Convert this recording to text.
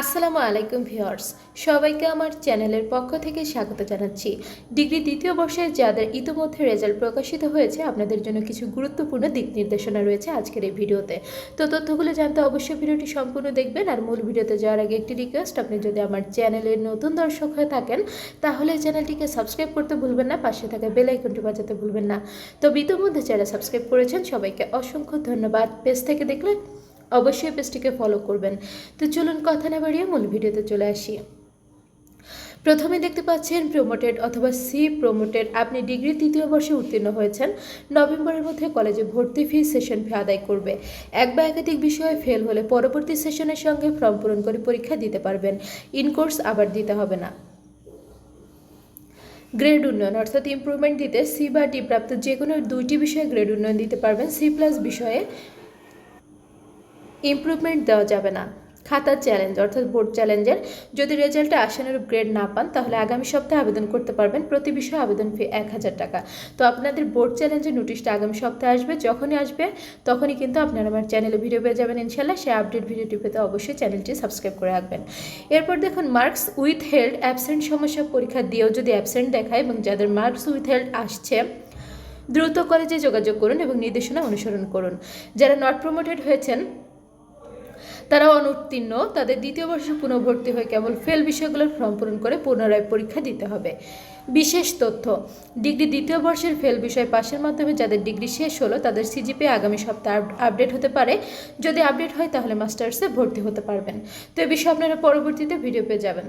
আসসালামু আলাইকুম ভিউয়ার্স, সবাইকে আমার চ্যানেলের পক্ষ থেকে স্বাগত জানাচ্ছি। ডিগ্রি দ্বিতীয় বর্ষের যাদের ইতোমধ্যে রেজাল্ট প্রকাশিত হয়েছে, আপনাদের জন্য কিছু গুরুত্বপূর্ণ দিক নির্দেশনা রয়েছে আজকের এই ভিডিওতে। তো তথ্যগুলো জানতে অবশ্যই ভিডিওটি সম্পূর্ণ দেখবেন, আর মূল ভিডিওতে যাওয়ার আগে একটি রিকোয়েস্ট আপনি যদি আমার চ্যানেলের নতুন দর্শক হয়ে থাকেন, তাহলে চ্যানেলটিকে সাবস্ক্রাইব করতে ভুলবেন না, পাশে থাকা বেল আইকনটি বাজাতে ভুলবেন না। তো ইতোমধ্যে যারা সাবস্ক্রাইব করেছেন, সবাইকে অসংখ্য ধন্যবাদ। পেজ থেকে দেখলে অবশ্যই পেজটিকে ফলো করবেন। তো চলুন কথা না বাড়িয়ে মূল ভিডিওতে চলে আসি। প্রথমে দেখতে পাচ্ছেন প্রোমোটেড অথবা সি প্রোমোটেড আপনি ডিগ্রি তৃতীয় বর্ষে উত্তীর্ণ হয়েছেন। নভেম্বরের মধ্যে কলেজে ভর্তি ফি সেশন ফি আদায় করবে। এক বা একাধিক বিষয়ে ফেল হলে পরবর্তী সেশনের সঙ্গে ফর্ম পূরণ করে পরীক্ষা দিতে পারবেন। ইনকোর্স আবার দিতে হবে না। গ্রেড উন্নয়ন, অর্থাৎ ইম্প্রুভমেন্ট দিতে সি বা ডি প্রাপ্ত যে কোনো দুইটি বিষয়ে গ্রেড উন্নয়ন দিতে পারবেন। সি প্লাস বিষয়ে ইমপ্রুভমেন্ট দেওয়া যাবে না। খাতার চ্যালেঞ্জ অর্থাৎ বোর্ড চ্যালেঞ্জের যদি রেজাল্টে আশানুরূপ গ্রেড না পান, তাহলে আগামী সপ্তাহে আবেদন করতে পারবেন। প্রতি বিষয়ে আবেদন ফি এক হাজার টাকা। তো আপনাদের বোর্ড চ্যালেঞ্জের নোটিশটা আগামী সপ্তাহে আসবে। যখনই আসবে, তখনই কিন্তু আপনারা আমার চ্যানেলে ভিডিও পেয়ে যাবেন ইনশাল্লাহ। সেই আপডেট ভিডিওটি পেতে অবশ্যই চ্যানেলটি সাবস্ক্রাইব করে রাখবেন। এরপর দেখুন মার্কস উইথ হেল্ড অ্যাবসেন্ট সমস্যা পরীক্ষা দিয়েও যদি অ্যাবসেন্ট দেখায় এবং যাদের মার্কস উইথ হেল্ড আসছে, দ্রুত কলেজে যোগাযোগ করুন এবং নির্দেশনা অনুসরণ করুন। যারা নট প্রমোটেড হয়েছেন তারা অনুত্তীর্ণ। তাদের দ্বিতীয় বর্ষে পুনর্ভর্তি হয়ে কেবল ফেল বিষয়গুলোর ফর্ম পূরণ করে পুনরায় পরীক্ষা দিতে হবে। বিশেষ তথ্য, ডিগ্রি দ্বিতীয় বর্ষের ফেল বিষয় পাশের মাধ্যমে যাদের ডিগ্রি শেষ হলো, তাদের সিজিপি আগামী সপ্তাহে আপডেট হতে পারে। যদি আপডেট হয়, তাহলে মাস্টার্সে ভর্তি হতে পারবেন। তো এ বিষয়ে আপনারা পরবর্তীতে ভিডিও পেয়ে যাবেন।